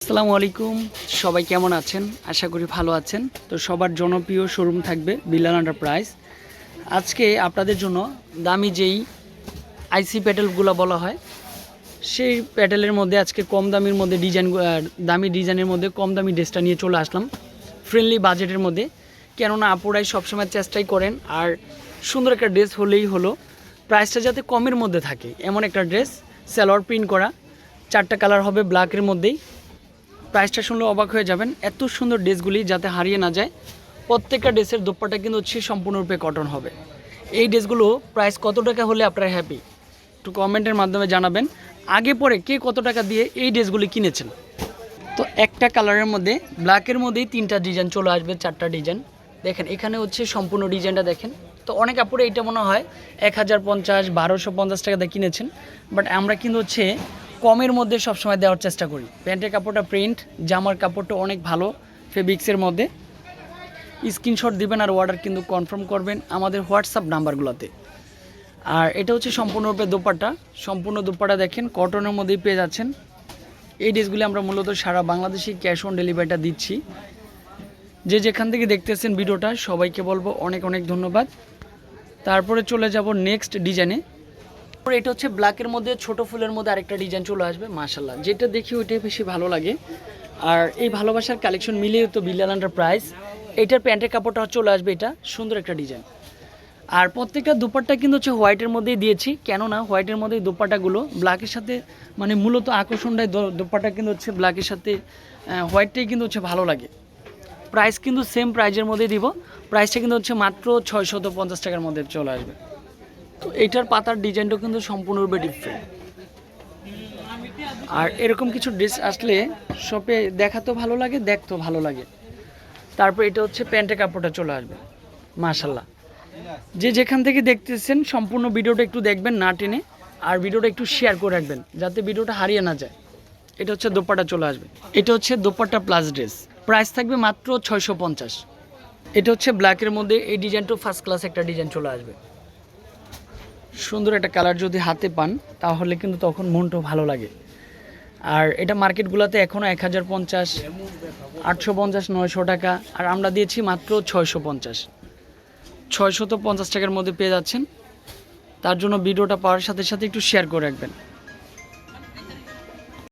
আসসালামু আলাইকুম। সবাই কেমন আছেন? আশা করি ভালো আছেন। তো সবার জনপ্রিয় শোরুম থাকবে বিল্লাল এন্টারপ্রাইজ। আজকে আপনাদের জন্য দামি যেই আইসি প্যাডেলগুলো বলা হয়, সেই প্যাডেলের মধ্যে আজকে কম দামির মধ্যে ডিজাইন দামি ডিজাইনের মধ্যে কম দামি ড্রেসটা নিয়ে চলে আসলাম। ফ্রেন্ডলি বাজেটের মধ্যে। কেননা আপুরাই সবসময় চেষ্টাই করেন, আর সুন্দর একটা ড্রেস হলেই হলো। প্রাইসটা যাতে কমের মধ্যে থাকে। এমন একটা ড্রেস, সালোয়ার প্রিন্ট করা। চারটা কালার হবে ব্ল্যাকের মধ্যেই। প্রাইসটা শুনলে অবাক হয়ে যাবেন, এত সুন্দর ড্রেসগুলি যাতে হারিয়ে না যায়। প্রত্যেকটা ড্রেসের দোপ্পাটা কিন্তু হচ্ছে সম্পূর্ণরূপে কটন হবে। এই ড্রেসগুলো প্রাইস কত টাকা হলে আপনারা হ্যাপি একটু কমেন্টের মাধ্যমে জানাবেন। আগে পরে কে কত টাকা দিয়ে এই ড্রেসগুলি কিনেছেন? তো একটা কালারের মধ্যে ব্ল্যাকের মধ্যেই তিনটা ডিজাইন চলে আসবে, চারটা ডিজাইন দেখেন, এখানে হচ্ছে সম্পূর্ণ ডিজাইনটা দেখেন। তো অনেক আপুরে এটা মনে হয়, এক হাজার পঞ্চাশ, বারোশো পঞ্চাশ টাকা দিয়ে কিনেছেন। বাট আমরা কিন্তু হচ্ছে কমের মধ্যে সবসময় দেওয়ার চেষ্টা করি। প্যান্টের কাপড়টা প্রিন্ট জামার কাপড়টা অনেক ভালো, ফেব্রিক্সের মধ্যে। স্ক্রিনশট দিবেন আর অর্ডার কিন্তু কনফার্ম করবেন আমাদের হোয়াটসঅ্যাপ নাম্বারগুলোতে। আর এটা হচ্ছে সম্পূর্ণরূপে দোপাট্টা। সম্পূর্ণ দোপাট্টা দেখেন কটনের মধ্যেই পেয়ে যাচ্ছেন। এই ড্রেসগুলি আমরা মূলত সারা বাংলাদেশে ক্যাশ অন ডেলিভারিটা দিচ্ছি। যে যেখান থেকে দেখতেছেন ভিডিওটা, সবাইকে বলব অনেক অনেক ধন্যবাদ। তারপরে চলে যাব নেক্সট ডিজাইনে এটা হচ্ছে ব্ল্যাকের মধ্যে, ছোট ফুলের মধ্যে আরেকটা ডিজাইন চলে আসবে মাশাল্লাহ যেটা দেখি ওইটাই বেশি ভালো লাগে। আর এই ভালোবাসার কালেকশন মিলিয়ে তো বিল্লাল আন্ডার প্রাইস এটার প্যান্টের কাপড়টা চলে আসবে এটা, সুন্দর একটা ডিজাইন আর প্রত্যেকটা দুপাট্টা কিন্তু হচ্ছে হোয়াইটের মধ্যেই দিয়েছি। কেননা হোয়াইটের মধ্যে দুপাট্টাগুলো ব্ল্যাকের সাথে মানে মূলত আকর্ষণটাই দো- দুপাট্টা কিন্তু হচ্ছে ব্ল্যাকের সাথে হোয়াইটটাই কিন্তু হচ্ছে ভালো লাগে। প্রাইস কিন্তু সেম প্রাইজের মধ্যেই দিব। প্রাইসটা কিন্তু হচ্ছে মাত্র ছয়শত পঞ্চাশ টাকার মধ্যে চলে আসবে। তো এইটার পাতার ডিজাইনটাও কিন্তু সম্পূর্ণরূপে ডিফারেন্ট আর এরকম কিছু ড্রেস আসলে শপে দেখাতেও ভালো লাগে দেখতেও ভালো লাগে। তারপর এটা হচ্ছে প্যান্টের কাপড়টা চলে আসবে মাশাল্লাহ যে যেখান থেকে দেখতেছেন, সম্পূর্ণ ভিডিওটা একটু দেখবেন না টেনে, আর ভিডিওটা একটু শেয়ার করে রাখবেন, যাতে ভিডিওটা হারিয়ে না যায়। এটা হচ্ছে দোপাটা চলে আসবে। এটা হচ্ছে দোপাট্টা প্লাস ড্রেস প্রাইস থাকবে মাত্র ছয়শো পঞ্চাশ। এটা হচ্ছে ব্ল্যাকের মধ্যে, এই ডিজাইনটাও ফার্স্ট ক্লাস একটা ডিজাইন চলে আসবে। সুন্দর একটা কালার যদি হাতে পান, তাহলে কিন্তু তখন মনটাও ভালো লাগে। আর এটা মার্কেটগুলোতে এখনও এক হাজার পঞ্চাশ, আটশো পঞ্চাশ, নয়শো টাকা, আর আমরা দিয়েছি মাত্র ছয়শো পঞ্চাশ। ছয়শত পঞ্চাশ টাকার মধ্যে পেয়ে যাচ্ছেন। তার জন্য ভিডিওটা পাওয়ার সাথে সাথে একটু শেয়ার করে রাখবেন।